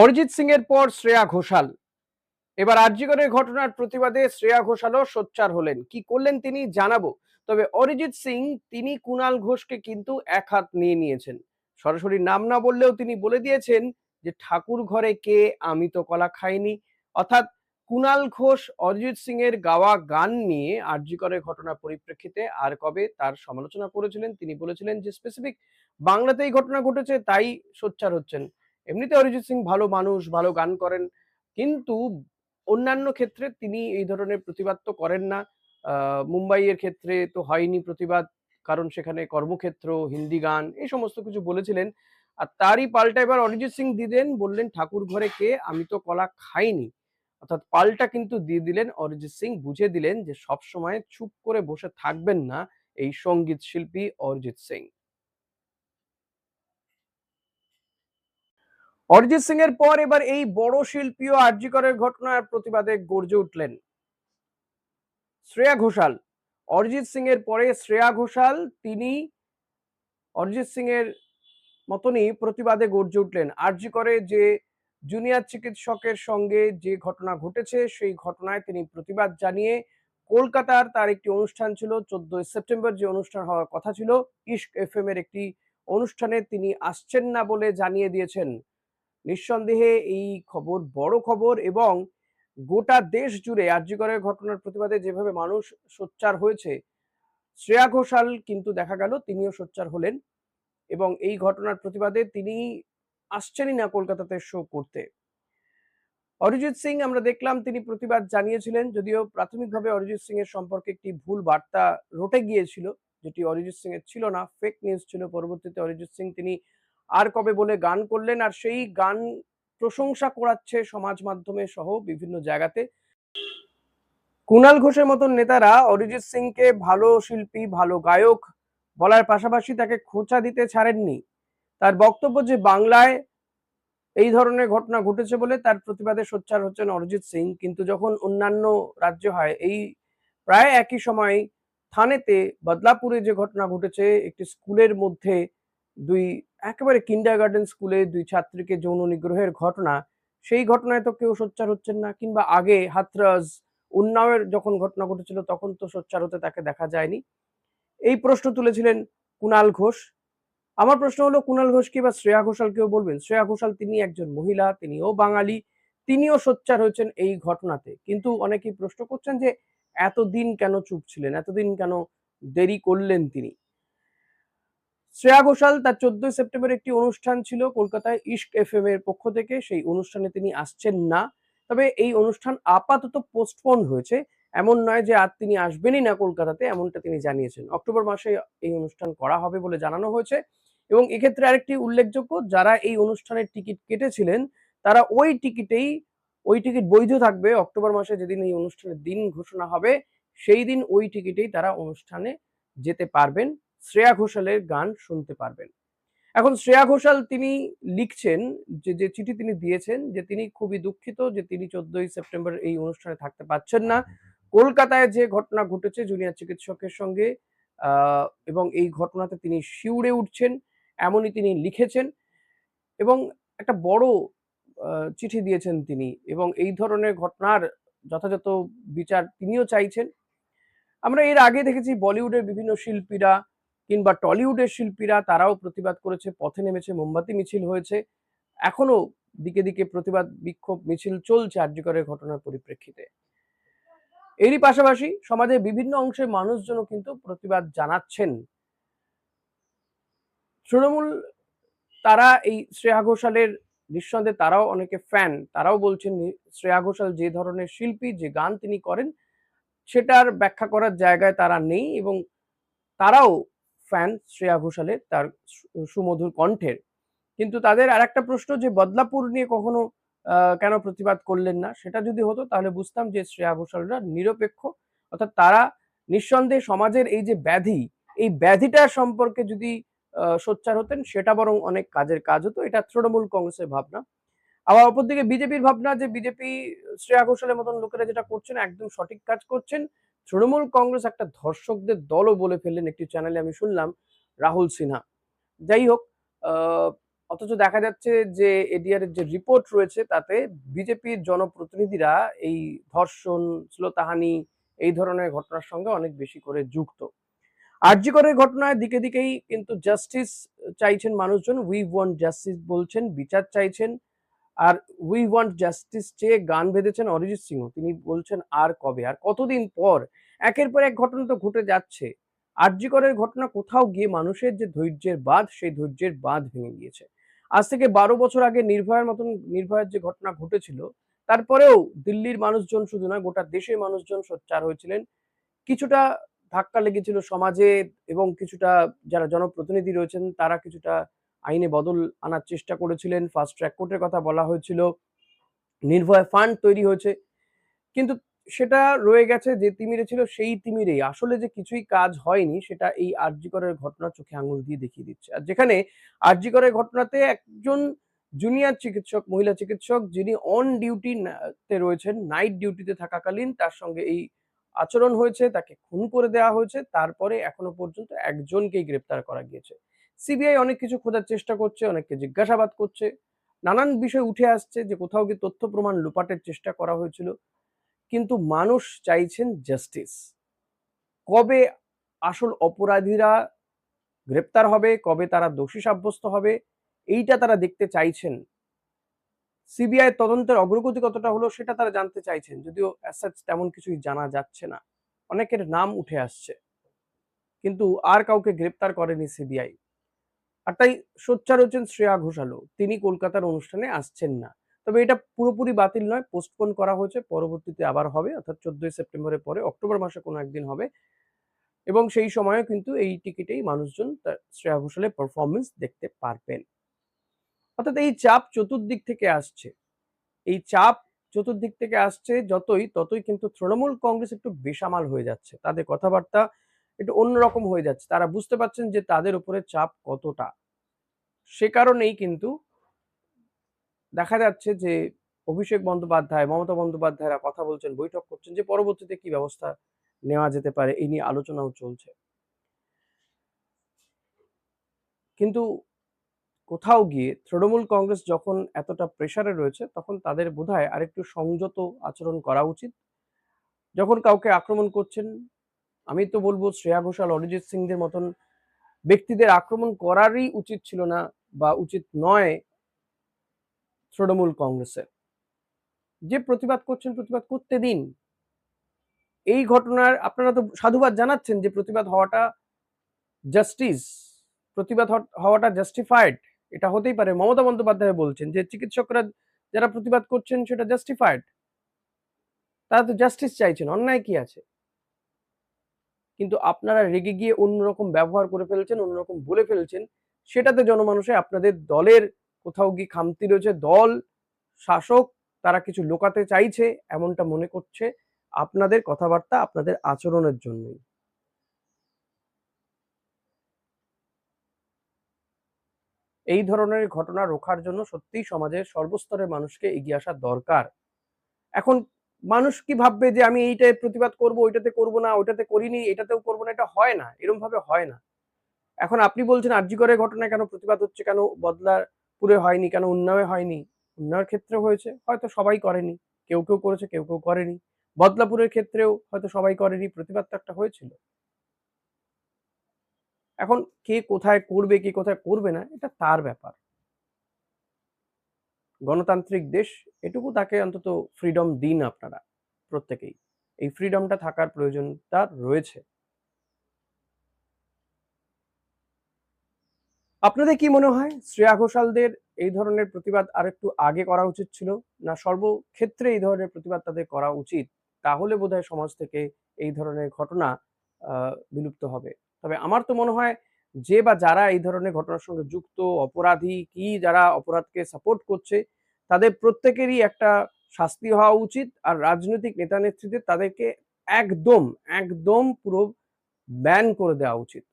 অরিজিৎ সিং এর পর শ্রেয়া ঘোষাল। এবার আরজিগরের ঘটনার প্রতিবাদে শ্রেয়া ঘোষালও সোচ্চার হলেন। কি করলেন তিনি জানাব, তবে অরিজিৎ সিং, তিনি কুনাল ঘোষকে কিন্তু এক হাত নিয়ে নিয়েছেন। সরাসরি নাম না বললেও তিনি বলে দিয়েছেন যে, ঠাকুর ঘরে কে, আমি তো কলা খাইনি। অর্থাৎ কুনাল ঘোষ অরিজিৎ সিং এর গাওয়া গান নিয়ে আরজিকরের ঘটনার পরিপ্রেক্ষিতে আর কবে তার সমালোচনা করেছিলেন, তিনি বলেছিলেন যে, স্পেসিফিক বাংলাতেই ঘটনা ঘটেছে, তাই সোচ্চার হচ্ছেন। এমনিতে অরিজিৎ সিং ভালো মানুষ, ভালো গান করেন। কিন্তু অন্যান্য ক্ষেত্রে তিনি এই ধরনের প্রতিবাদ তো করেন না। মুম্বাইয়ের ক্ষেত্রে তো হয়নি প্রতিবাদ, কারণ সেখানে কর্মক্ষেত্র, হিন্দি গান, এই সমস্ত কিছু বলেছিলেন। আর তারই পাল্টা এবার অরিজিৎ সিং দিলেন বললেন, ঠাকুর ঘরে কে? আমি তো কলা খাইনি। অর্থাৎ পাল্টা কিন্তু দিয়ে দিলেন, অরিজিৎ সিং বুঝে দিলেন যে সব সময় চুপ করে বসে থাকবেন না এই সংগীত শিল্পী অরিজিৎ সিং। অরিজিৎ সিং এর পর এবার এই বড় শিল্পী শিল্পীও আরজিকরের ঘটনার প্রতিবাদে গর্জে উঠলেন। শ্রেয়া ঘোষাল, অরিজিৎ সিং এর পরে শ্রেয়া ঘোষাল, তিনি অরিজিৎ সিং এর মতনই প্রতিবাদে গর্জে উঠলেন। আরজি করে যে জুনিয়র চিকিৎসকের সঙ্গে যে ঘটনা ঘটেছে, সেই ঘটনায় তিনি প্রতিবাদ জানিয়ে কলকাতার তার একটি অনুষ্ঠান ছিল, চোদ্দই সেপ্টেম্বর যে অনুষ্ঠান হওয়ার কথা ছিল ইস্ক এফ এর একটি অনুষ্ঠানে তিনি আসছেন না বলে জানিয়ে দিয়েছেন। নিঃসন্দেহে এই খবর বড় খবর এবং গোটা দেশ জুড়ে আর্যিকরের ঘটনার প্রতিবাদে যেভাবে মানুষ সোচ্চার হয়েছে, শ্রেয়া ঘোষাল কিন্তু দেখা গেল তিনিও সোচ্চার হলেন এবং এই ঘটনার প্রতিবাদে তিনি আসছেনই না কলকাতাতে শো করতে। অরিজিৎ সিং আমরা দেখলাম তিনি প্রতিবাদ জানিয়েছিলেন যদিও প্রাথমিকভাবে অরিজিৎ সিং এর সম্পর্কে একটি ভুল বার্তা রটে গিয়েছিল, যেটি অরিজিৎ সিং এর ছিল না ফেক নিউজ ছিল, পরবর্তীতে অরিজিৎ সিং তিনি আর কবে বলে গান করলেন? আর সেই গান প্রশংসা করাচ্ছে সমাজ মাধ্যমে সহ বিভিন্ন জায়গাতে। কুনাল ঘোষের মতন নেতারা অরিজিৎ সিংকে ভালো শিল্পী, ভালো গায়ক বলার পাশাপাশি তাকে খোঁচা দিতে ছাড়েননি। তার বক্তব্য যে বাংলায় এই ধরনের ঘটনা ঘটেছে বলে তার প্রতিবাদে সোচ্চার হচ্ছেন অরিজিৎ সিং। কিন্তু যখন অন্যান্য রাজ্য হয়, এই প্রায় একই সময় থানেতে বদলাপুরে যে ঘটনা ঘটেছে, একটি স্কুলের মধ্যে দুই একেবারে কিন্ডার গার্ডেন স্কুলে দুই ছাত্রীকে যৌন নিগ্রহের ঘটনা, সেই ঘটনায় তো কেউ সোচ্চার হচ্ছেন না, কিংবা আগে হাতরাজ উন্নাওয়ের যখন ঘটনা ঘটেছিল তখন তো সোচ্চার হতে তাকে দেখা যায়নি। এই প্রশ্ন তুলেছিলেন কুনাল ঘোষ। আমার প্রশ্ন হলো, কুনাল ঘোষ কি বা শ্রেয়া ঘোষাল কেউ বলবেন? শ্রেয়া ঘোষাল তিনি একজন মহিলা, তিনিও বাঙালি, তিনিও সোচ্চার হয়েছেন এই ঘটনাতে। কিন্তু অনেকেই প্রশ্ন করছেন যে, এতদিন কেন চুপ ছিলেন? এতদিন কেন দেরি করলেন তিনি? শ্রেয়া ঘোষাল তার চোদ্দই সেপ্টেম্বর একটি অনুষ্ঠান ছিল কলকাতায় ইস্ক এফ এর পক্ষ থেকে। সেই অনুষ্ঠানে তিনি আসছেন না। তবে এই অনুষ্ঠান আপাতত পোস্টপোন হয়েছে। এমন নয় যে আর তিনি আসবেনই না কলকাতাতে, এমনটা তিনি জানিয়েছেন। অক্টোবর মাসে এই অনুষ্ঠান করা হবে বলে জানানো হয়েছে। এবং এক্ষেত্রে আরেকটি উল্লেখযোগ্য, যারা এই অনুষ্ঠানের টিকিট কেটেছিলেন, তারা ওই টিকিটেই, ওই টিকিট বৈধ থাকবে। অক্টোবর মাসে যেদিন এই অনুষ্ঠানের দিন ঘোষণা হবে, সেই দিন ওই টিকিটেই তারা অনুষ্ঠানে যেতে পারবেন। শ্রেয়া ঘোষালের গান শুনতে পারবেন। এখন শ্রেয়া ঘোষাল তিনি লিখছেন, যে যে চিঠি তিনি দিয়েছেন, যে তিনি খুবই দুঃখিত যে তিনি চোদ্দই সেপ্টেম্বর এই অনুষ্ঠানে থাকতে পারছেন না। কলকাতায় যে ঘটনা ঘটেছে, জুনিয়র চিকিৎসকের সঙ্গে এবং এই ঘটনাতে তিনি শিউরে উঠছেন, এমনই তিনি লিখেছেন এবং একটা বড় চিঠি দিয়েছেন তিনি এবং এই ধরনের ঘটনার যথাযথ বিচার তিনিও চাইছেন। আমরা এর আগে দেখেছি বলিউডের বিভিন্ন শিল্পীরা কিংবা টলিউডের শিল্পীরা তারাও প্রতিবাদ করেছে, পথে নেমেছে, মোমবাতি মিছিল হয়েছে। এখনও দিকে দিকে প্রতিবাদ, বিক্ষোভ, মিছিল চলছে আর্যকরের ঘটনার পরিপ্রেক্ষিতে। এরই পাশাপাশি সমাজের বিভিন্ন অংশের মানুষজনও কিন্তু প্রতিবাদ জানাচ্ছেন। তৃণমূল তারা এই শ্রেয়া ঘোষালের নিঃসন্দেহে তারাও অনেকে ফ্যান। তারাও বলছেন, শ্রেয়া ঘোষাল যে ধরনের শিল্পী, যে গান তিনি করেন, সেটার ব্যাখ্যা করার জায়গায় তারা নেই এবং তারাও ফ্যান শ্রেয়া ঘোষালের তার সুমধুর কণ্ঠের। কিন্তু তাদের আর একটা প্রশ্ন যে, বদলাপুর নিয়ে কখনো কেন প্রতিবাদ করলেন না? সেটা যদি হতো, তাহলে বুঝতাম যে, শ্রেয়া ঘোষালরা নিরপেক্ষ। অর্থাৎ তারা নিঃসন্দেহে সমাজের এই যে ব্যাধি, এই ব্যাধিটা সম্পর্কে যদি সোচ্চার হতেন, সেটা বরং অনেক কাজের কাজ হতো। এটা তৃণমূল কংগ্রেসের ভাবনা। আবার অপরদিকে বিজেপির ভাবনা যে, বিজেপি শ্রেয়া ঘোষালের মতন লোকেরা যেটা করছেন, একদম সঠিক কাজ করছেন। তৃণমূল কংগ্রেস একটা ধর্ষকদের দলও বলে ফেললেন একটি চ্যানেলে আমি শুনলাম, রাহুল সিনহা। যাই হোক অথচ দেখা যাচ্ছে যে এডিআর এর যে রিপোর্ট রয়েছে তাতে বিজেপির জনপ্রতিনিধিরা এই ধর্ষণ শ্লোতাহানি এই ধরনের ঘটনার সঙ্গে অনেক বেশি করে যুক্ত। আরজিকরের ঘটনায় দিকে দিকেই কিন্তু জাস্টিস চাইছেন মানুষজন উই ওয়ান্ট জাস্টিস বলছেন, বিচার চাইছেন আর উই ওয়ান্ট জাস্টিস চেয়ে গান বেঁধেছেন অরিজিৎ সিংহ তিনি বলছেন, আর কবে? আর কতদিন পর? একের পর এক ঘটনা তো ঘটে যাচ্ছে। আরজিকরের ঘটনা কোথাও গিয়ে মানুষের যে ধৈর্যের বাঁধ, সেই ধৈর্যের বাঁধ ভেঙে গিয়েছে। আজ থেকে বারো বছর আগে নির্ভয়ার মতন, নির্ভয়ার যে ঘটনা ঘটেছিল, তারপরেও দিল্লির মানুষজন শুধু না, গোটা দেশের মানুষজন সোচ্চার হয়েছিলেন। কিছুটা ধাক্কা লেগেছিল সমাজে এবং কিছুটা যারা জনপ্রতিনিধি রয়েছেন, তারা কিছুটা আইনে বদল আনার চেষ্টা করেছিলেন। ফাস্ট ট্র্যাক কোর্টের কথা বলা হয়েছিল। নির্ভয় ফান্ড তৈরি হয়েছে। কিন্তু সেটা রয়ে গেছে যে তিমিরে ছিল সেই তিমিরেই। আসলে যে কিছুই কাজ হয়নি, সেটা এই আরজিকরের ঘটনা চোখে আঙুল দিয়ে দেখিয়ে দিচ্ছে। আর যেখানে আরজিকরের ঘটনাতে একজন জুনিয়র চিকিৎসক, মহিলা চিকিৎসক, যিনি অন ডিউটি তে রয়েছেন নাইট ডিউটিতে থাকাকালীন তার সঙ্গে এই আচরণ হয়েছে, তাকে খুন করে দেওয়া হয়েছে। তারপরে এখনও পর্যন্ত একজনকেই গ্রেপ্তার করা গিয়েছে। সিবিআই অনেক কিছু খোঁজার চেষ্টা করছে, অনেককে জিজ্ঞাসাবাদ করছে। নানান বিষয় উঠে আসছে যে কোথাও গিয়ে তথ্য প্রমাণ লুপাটের চেষ্টা করা হয়েছিল। কিন্তু মানুষ চাইছেন জাস্টিস কবে আসল অপরাধীরা গ্রেপ্তার হবে, কবে তারা দোষী সাব্যস্ত হবে, এইটা তারা দেখতে চাইছেন। সিবিআই তদন্তের অগ্রগতি কতটা হলো সেটা তারা জানতে চাইছেন, যদিও অ্যাসাচ তেমন কিছুই জানা যাচ্ছে না। অনেকের নাম উঠে আসছে। কিন্তু আর কাউকে গ্রেপ্তার করেনি সিবিআই। আর তাই সোচ্চার হচ্ছেন শ্রেয়া ঘোষালও। তিনি কলকাতার অনুষ্ঠানে আসছেন না। তবে এটা পুরোপুরি বাতিল নয় পোস্টপোন করা হয়েছে, পরবর্তীতে আবার হবে, অর্থাৎ চোদ্দই সেপ্টেম্বরের পরে, অক্টোবর মাসে কোনো একদিন হবে। এবং সেই সময়ে কিন্তু এই টিকিটেই মানুষজন শ্রেয়া ঘোষালের পারফরমেন্স দেখতে পারবেন। অর্থাৎ এই চাপ চতুর্দিক থেকে আসছে। এই চাপ চতুর্দিক থেকে আসছে যতই, ততই কিন্তু তৃণমূল কংগ্রেস একটু বেসামাল হয়ে যাচ্ছে। তাদের কথাবার্তা একটু অন্যরকম হয়ে যাচ্ছে। তারা বুঝতে পারছেন যে তাদের উপরে চাপ কতটা। সে কারণেই কিন্তু দেখা যাচ্ছে যে অভিষেক বন্দ্যোপাধ্যায়, মমতা বন্দ্যোপাধ্যায়রা কথা বলছেন, বৈঠক করছেন যে পরবর্তীতে কি ব্যবস্থা নেওয়া যেতে পারে এই নিয়ে আলোচনাও চলছে। কিন্তু কোথাও গিয়ে তৃণমূল কংগ্রেস যখন এতটা প্রেসারে রয়েছে, তখন তাদের বোধহয় আরেকটু সংযত আচরণ করা উচিত। যখন কাউকে আক্রমণ করছেন আমি তো বলব শ্রেয়া ঘোষাল, অরিজিৎ সিংদের মতন ব্যক্তিদের আক্রমণ করারই উচিত ছিল না বা উচিত নয় তৃণমূল কংগ্রেসের। যে প্রতিবাদ করছেন, প্রতিবাদ করতে দিন। এই ঘটনার আপনারা তো সাধুবাদ জানাচ্ছেন যে প্রতিবাদ হওয়াটা জাস্টিস প্রতিবাদ হওয়াটা জাস্টিফাইড এটা হতেই পারে। মমতা বন্দ্যোপাধ্যায় বলছেন যে চিকিৎসকরা যারা প্রতিবাদ করছেন, সেটা জাস্টিফাইড তারা তো জাস্টিস চাইছেন। অন্যায় কি আছে? কিন্তু আপনারা রেগে গিয়ে অন্যরকম ব্যবহার করে ফেলছেন, অন্যরকম বলে ফেলছেন, সেটাতে জনমানুষে আপনাদের দলের কোথাও গিয়ে খামতি রয়েছে। দল, শাসক তারা কিছু লোকাতে চাইছে, এমনটা মনে করছে আপনাদের কথাবার্তা, আপনাদের আচরণের জন্যই। এই ধরনের ঘটনা রোখার জন্য সত্যিই সমাজের সর্বস্তরের মানুষকে এগিয়ে আসা দরকার। এখন মানুষ কি ভাববে যে আমি এইটায় প্রতিবাদ করব, ওইটাতে করব না, ওইটাতে করিনি, এটাতেও করব না, এটা হয় না এরকম ভাবে হয় না। এখন আপনি বলছেন আরজিকরের ঘটনা কেন প্রতিবাদ হচ্ছে, কেন বদলাপুরে হয়নি, কেন উন্নয়ে হয়নি? উন্নয়ের ক্ষেত্রে হয়েছে, হয়তো সবাই করেনি, কেউ কেউ করেছে, কেউ কেউ করেনি। বদলাপুরের ক্ষেত্রেও হয়তো সবাই করেনি, প্রতিবাদ তো একটা হয়েছিল। এখন কে কোথায় করবে, কে কোথায় করবে না, এটা তার ব্যাপার। গণতান্ত্রিক দেশ, এটুকু তাকে অন্তত ফ্রিডম দিন আপনারা, প্রত্যেকেই। এই ফ্রিডমটা থাকার প্রয়োজনটা রয়েছে। আপনাদের কি মনে হয়? শ্রেয়া ঘোষালদের এই ধরনের প্রতিবাদ আরেকটু আগে করা উচিত ছিল? না সর্বক্ষেত্রে এই ধরনের প্রতিবাদ তাদের করা উচিত? তাহলে বোধহয় সমাজ থেকে এই ধরনের ঘটনা বিলুপ্ত হবে। তবে আমার তো মনে হয় যে বা যারা এই ধরনের ঘটনার সঙ্গে যুক্ত, অপরাধী, কি যারা অপরাধকে সাপোর্ট করছে, তাদের প্রত্যেকেরই একটা শাস্তি হওয়া উচিত। আর রাজনৈতিক নেতা নেত্রীদের তাদেরকে একদম একদম পুরো ব্যান করে দেওয়া উচিত।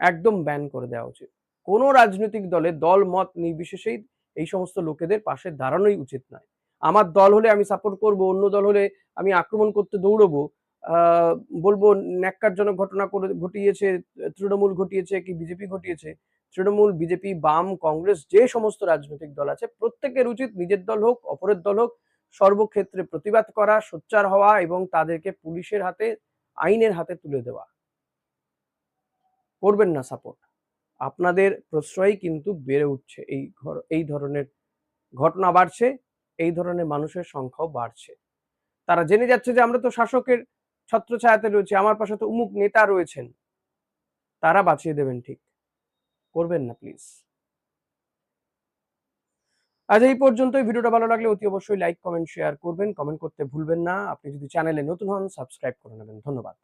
একদম ব্যান করে দেওয়া উচিত। কোনো রাজনৈতিক দলে দল, মত নির্বিশেষেই এই সমস্ত লোকেদের পাশে দাঁড়ানোই উচিত নয়। আমার দল হলে আমি সাপোর্ট করব, অন্য দল হলে আমি আক্রমণ করতে দৌড়বো বলব ন্যাক্কারজনক ঘটনা করে ঘটিয়েছে, তৃণমূল ঘটিয়েছে কি বিজেপি ঘটিয়েছে? তৃণমূল, বিজেপি, বাম, কংগ্রেস যে সমস্ত রাজনৈতিক দল আছে, প্রত্যেকের উচিত নিজের দল হোক, অপরের দল হোক, সর্বক্ষেত্রে প্রতিবাদ করা, সোচ্চার হওয়া এবং তাদেরকে পুলিশের হাতে, আইনের হাতে তুলে দেওয়া। করবেন না সাপোর্ট আপনাদের প্রশ্রয় কিন্তু বেড়ে উঠছে। এই এই ধরনের ঘটনা বাড়ছে, এই ধরনের মানুষের সংখ্যাও বাড়ছে। তারা জেনে যাচ্ছে যে আমরা তো শাসকের ছত্রছায়াতে রয়েছে, আমার পাশে তো উমুক নেতা রয়েছেন। তারা বাঁচিয়ে দেবেন ঠিক। করবেন না প্লিজ আজ এই পর্যন্ত ভিডিওটা ভালো লাগলে অতি অবশ্যই লাইক কমেন্ট শেয়ার করবেন। কমেন্ট করতে ভুলবেন না। আপনি যদি চ্যানেলে নতুন হন সাবস্ক্রাইব করে নেবেন। ধন্যবাদ.